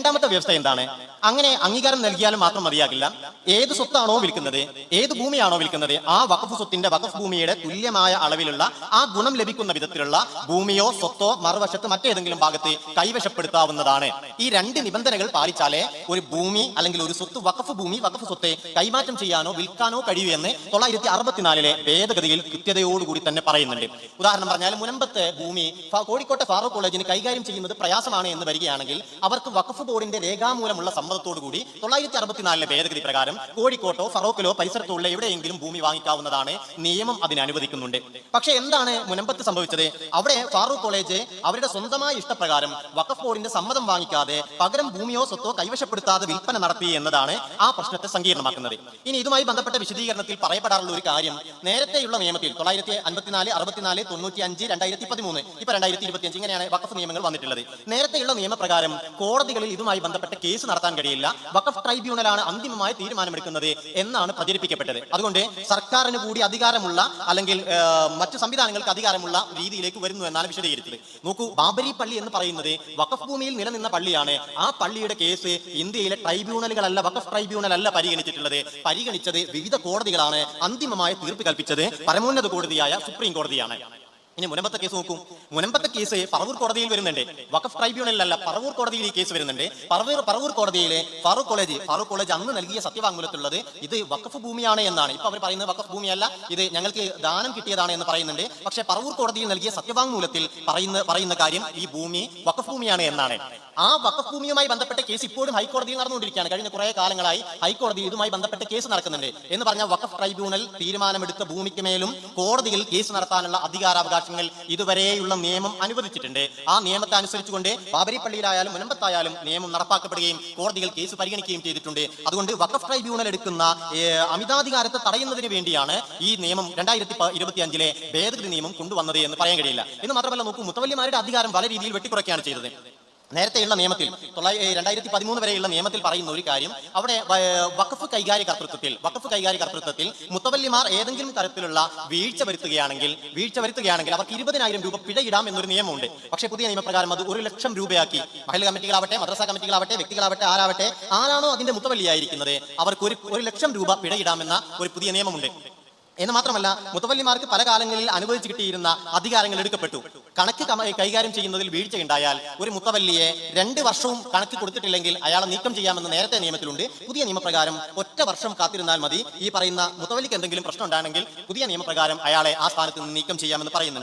രണ്ടാമത്തെ വ്യവസ്ഥ എന്താണ്? അങ്ങനെ അംഗീകാരം നൽകിയാലും മാത്രം മതിയാകില്ല. ഏത് സ്വത്താണോ വിൽക്കുന്നത് ഏത് ഭൂമിയാണോ വിൽക്കുന്നത് ആ വഖഫ് സ്വത്തിന്റെ വഖഫ് ഭൂമിയുടെ തുല്യമായ അളവിലുള്ള ആ ഗുണം ലഭിക്കുന്ന വിധത്തിലുള്ള ഭൂമിയോ സ്വത്തോ മറുവശത്ത് മറ്റേതെങ്കിലും ഭാഗത്ത് കൈവശപ്പെടുത്താവുന്നതാണ്. ഈ രണ്ട് നിബന്ധനകൾ പാലിച്ചാലേ ഒരു ഭൂമി അല്ലെങ്കിൽ ഒരു സ്വത്ത് വഖഫ് ഭൂമി വഖഫ് സ്വത്തെ കൈമാറ്റം ചെയ്യാനോ വിൽക്കാനോ കഴിയൂ എന്ന് തൊള്ളായിരത്തി അറുപത്തിനാലിലെ ഭേദഗതിയിൽ കൃത്യതയോടുകൂടി തന്നെ പറയുന്നുണ്ട്. ഉദാഹരണം പറഞ്ഞാൽ മുനമ്പത്തെ ഭൂമി കോഴിക്കോട്ടെ ഫാറൂഖ് കോളേജിന് കൈകാര്യം ചെയ്യുന്നത് പ്രയാസമാണ് എന്ന് വരികയാണെങ്കിൽ അവർക്ക് വഖഫ് ബോർഡിന്റെ രേഖാമൂലമുള്ള സമ്മതത്തോടു കൂടി തൊള്ളായിരത്തി അറുപത്തിനാലിലെ ഭേദഗതി പ്രകാരം കോഴിക്കോട്ടോ ഫറോക്കിലോ പരിസരത്തോ ഉള്ള എവിടെയെങ്കിലും ഭൂമി വാങ്ങിക്കാവുന്നതാണ് നിയമം അതിന് അനുവദിക്കുന്നുണ്ട്. പക്ഷേ എന്താണ് മുനമ്പത്ത് സംഭവിച്ചത്? അവിടെ ഫാറൂഖ് കോളേജ് അവരുടെ സ്വന്തമായ ഇഷ്ടപ്രകാരം വഖഫ് ബോർഡിന്റെ സമ്മതം വാങ്ങിക്കാതെ പകരം ഭൂമിയോ സ്വത്തോ കൈവശപ്പെടുത്താതെ വിൽപ്പന നടത്തി എന്നതാണ് ആ പ്രശ്നത്തെ സങ്കീർണമാക്കുന്നത്. ഇനി ഇതുമായി ബന്ധപ്പെട്ട വിശദീകരണത്തിൽ പറയപ്പെടാറുള്ള ഒരു കാര്യം നേരത്തെയുള്ള നിയമത്തിൽ തൊള്ളായിരത്തി അൻപത്തിനാല് അറുപത്തിനാല് തൊണ്ണൂറ്റി അഞ്ച് രണ്ടായിരത്തി പതിമൂന്ന് ഇപ്പൊ രണ്ടായിരത്തി ഇരുപത്തിയഞ്ച് ഇങ്ങനെയാണ് വഖഫ് നിയമങ്ങൾ വന്നിട്ടുള്ളത്. നേരത്തെയുള്ള നിയമപ്രകാരം കോടതികളിൽ ഇതുമായി ബന്ധപ്പെട്ട കേസ് നടത്താൻ കഴിയില്ല. വഖഫ് ട്രൈബ്യൂണലാണ് അന്തിമമായ തീരുമാനമെടുക്കുന്നത് എന്നാണ് പ്രചരിപ്പിക്കപ്പെട്ടത്. അതുകൊണ്ട് സർക്കാരിന് കൂടി അധികാരമുള്ള അല്ലെങ്കിൽ മറ്റു സംവിധാനങ്ങൾക്ക് അധികാരമുള്ള രീതിയിലേക്ക് വരുന്നു എന്നാണ് വിശദീകരിച്ചത്. നോക്കൂ ബാബരി പള്ളി എന്ന് പറയുന്നത് വഖഫ് ഭൂമിയിൽ നിലനിന്ന പള്ളിയാണ്. ആ പള്ളിയുടെ കേസ് ഇന്ത്യയിലെ ട്രൈബ്യൂണലുകളല്ല വഖഫ് ട്രൈബ്യൂണൽ അല്ല പരിഗണിച്ചിട്ടുള്ളത്. പരിഗണിച്ചത് വിവിധ കോടതികളാണ് അന്തിമമായ തീർപ്പ് കൽപ്പിച്ചത്. പരമോന്നത കോടതിയായ സുപ്രീം കോടതിയാണ്. ഇനി മുനമ്പത്തെ കേസ് നോക്കും. മുനമ്പത്തെ കേസ് പറവൂർ കോടതിയിൽ വരുന്നുണ്ട്. വഖഫ് ട്രൈബ്യൂണലിലല്ല പറവൂർ കോടതിയിൽ ഈ കേസ് വരുന്നുണ്ട്. പറവൂർ പറവൂർ കോടതിയിലെ ഫാറൂഖ് കോളേജ് ഫാറൂഖ് കോളേജ് അന്ന് നൽകിയ സത്യവാങ്മൂലത്തിലുള്ളത് ഇത് വഖഫ് ഭൂമിയാണ് എന്നാണ്. ഇപ്പൊ അവർ പറയുന്നത് വഖഫ് ഭൂമിയല്ല ഇത് ഞങ്ങൾക്ക് ദാനം കിട്ടിയതാണ് എന്ന് പറയുന്നുണ്ട്. പക്ഷേ പറവൂർ കോടതിയിൽ നൽകിയ സത്യവാങ്മൂലത്തിൽ പറയുന്ന പറയുന്ന കാര്യം ഈ ഭൂമി വഖഫ് ഭൂമിയാണ് എന്നാണ്. ആ വഖഫ് ഭൂമിയുമായി ബന്ധപ്പെട്ട കേസ് ഇപ്പോഴും ഹൈക്കോടതിയിൽ നടന്നുകൊണ്ടിരിക്കുകയാണ്. കഴിഞ്ഞ കുറെ കാലങ്ങളായി ഹൈക്കോടതി ഇതുമായി ബന്ധപ്പെട്ട കേസ് നടക്കുന്നുണ്ട്. എന്ന് പറഞ്ഞാൽ വഖഫ് ട്രൈബ്യൂണൽ തീരുമാനമെടുത്ത ഭൂമിക്ക് മേലും കോടതിയിൽ കേസ് നടത്താനുള്ള അധികാരാവകാശങ്ങൾ ഇതുവരെയുള്ള നിയമം അനുവദിച്ചിട്ടുണ്ട്. ആ നിയമത്തെ അനുസരിച്ചുകൊണ്ട് ബാബരി പള്ളിയിലായാലും മുനമ്പത്തായാലും നിയമം നടപ്പാക്കപ്പെടുകയും കോടതികൾ കേസ് പരിഗണിക്കുകയും ചെയ്തിട്ടുണ്ട്. അതുകൊണ്ട് വഖഫ് ട്രൈബ്യൂണൽ എടുക്കുന്ന അമിതാധികാരത്തെ തടയുന്നതിന് വേണ്ടിയാണ് ഈ നിയമം രണ്ടായിരത്തി ഇരുപത്തി അഞ്ചിലെ ഭേദഗതി നിയമം കൊണ്ടുവന്നത് എന്ന് പറയാൻ കഴിയില്ല. എന്ന് മാത്രമല്ല നോക്കൂ മുത്തവല്ലിമാരുടെ അധികാരം പല രീതിയിൽ വെട്ടിക്കുറയ്ക്കുകയാണ് ചെയ്തത്. നേരത്തെയുള്ള നിയമത്തിൽ തൊള്ളായിരത്തി രണ്ടായിരത്തി പതിമൂന്ന് വരെയുള്ള നിയമത്തിൽ പറയുന്ന ഒരു കാര്യം അവിടെ വഖഫ് കൈകാര്യ കർത്തൃത്വത്തിൽ വഖഫ് കൈകാര്യ കർത്തൃത്വത്തിൽ മുത്തവല്ലിമാർ ഏതെങ്കിലും തരത്തിലുള്ള വീഴ്ച വരുത്തുകയാണെങ്കിൽ വീഴ്ച വരുത്തുകയാണെങ്കിൽ അവർക്ക് ഇരുപതിനായിരം രൂപ പിഴയിടാം എന്നൊരു നിയമമുണ്ട്. പക്ഷേ പുതിയ നിയമപ്രകാരം അത് ഒരു ലക്ഷം രൂപയാക്കി. മഹൽ കമ്മിറ്റികളാവട്ടെ മദ്രസ കമ്മിറ്റികളാവട്ടെ വ്യക്തികളാവട്ടെ ആരാവട്ടെ ആരാണോ അതിന്റെ മുത്തവല്ലിയായിരിക്കുന്നത് അവർക്ക് ഒരു ഒരു ലക്ഷം രൂപ പിഴയിടാമെന്ന ഒരു പുതിയ നിയമമുണ്ട്. എന്ന് മാത്രമല്ല മുത്തവല്ലിമാർക്ക് പല കാലങ്ങളിൽ അനുവദിച്ചു കിട്ടിയിരുന്ന അധികാരങ്ങൾ എടുക്കപ്പെട്ടു. കണക്ക് കൈകാര്യം ചെയ്യുന്നതിൽ വീഴ്ചയുണ്ടായാൽ ഒരു മുത്തവല്ലിയെ രണ്ട് വർഷവും കണക്ക് കൊടുത്തിട്ടില്ലെങ്കിൽ അയാളെ നീക്കം ചെയ്യാമെന്ന് നേരത്തെ നിയമത്തിലുണ്ട്. പുതിയ നിയമപ്രകാരം ഒറ്റ വർഷം കാത്തിരുന്നാൽ മതി. ഈ പറയുന്ന മുത്തവല്ലിക്ക് എന്തെങ്കിലും പ്രശ്നം ഉണ്ടാണെങ്കിൽ പുതിയ നിയമപ്രകാരം അയാളെ ആ സ്ഥാനത്ത് നിന്ന് നീക്കം ചെയ്യാമെന്ന് പറയുന്നുണ്ട്.